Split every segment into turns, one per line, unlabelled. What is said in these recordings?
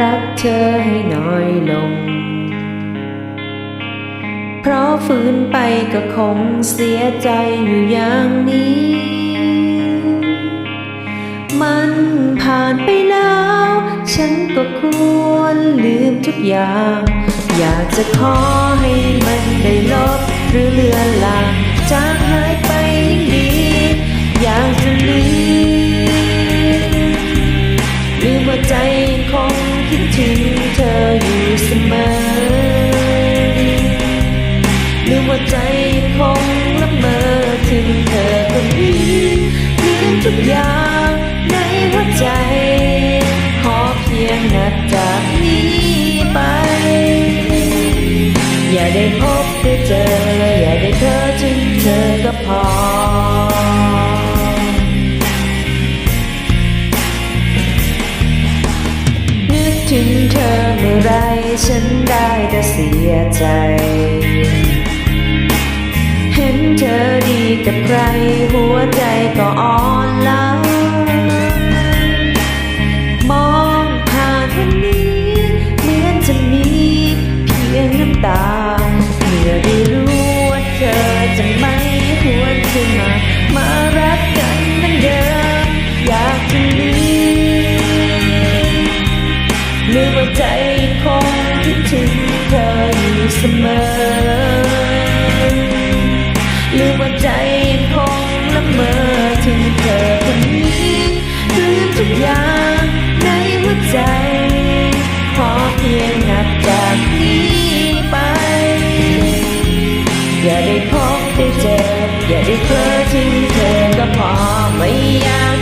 รักเธอให้น้อยลง เพราะฝืนไปก็คงเสียใจอยู่อย่างนี้ มันผ่านไปแล้ว ฉันก็ควรลืมทุกอย่าง อยากจะขอให้มันได้ลบหรือเลือนลางจางหายไปยิ่งดี อยากจะลืม ว่าใจคงละเมอถึงเธอคนนี้ลืมทุกอย่างในหัวใจ ขอเพียงนับจากนี้ไป อย่าได้พบได้เจอ อย่าได้เธอถึงเธอก็พอนึกถึงเธอเมื่อไรฉันได้แต่เสียใจ เธอดีกับใครหัว อย่างในหัวใจ ขอเพียงนับจากนี้ไป อย่าได้พบได้เจอ อย่าได้เพ้อทิ้งเธอก็พอไม่อยาก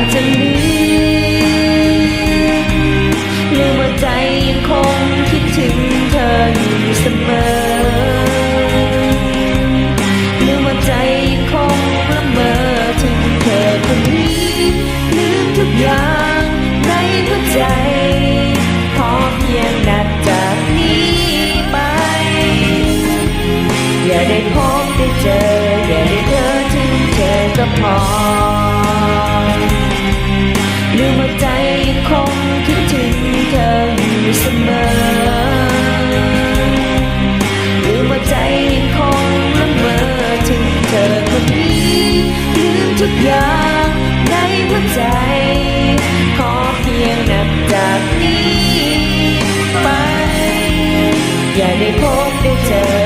อยากจะลืมลืมว่าใจยังคงคิดถึงเธออยู่เสมอลืมว่าใจยังคงละเมอถึงเธอคนนี้ลืมทุกอย่างในหัวใจขอเพียงนัดจากนี้ไป อย่าได้พบได้เจอ กอย่างในหัวใจ ขอเพียงนับจากนี้ไป อย่าได้พบได้เจอ